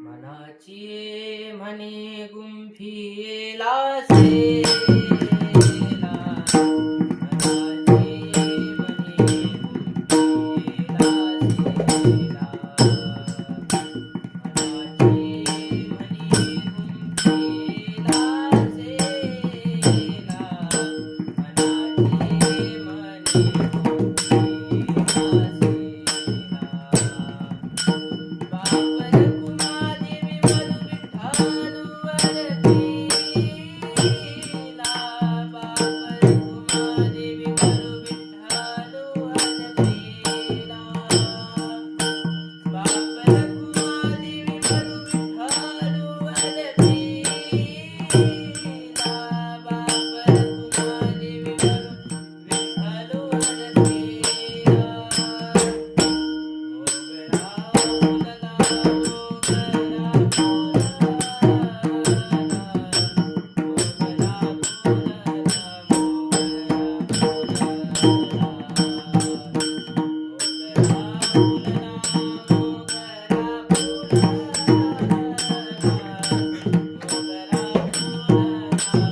मनाची म्हणे गुंफिला thank you.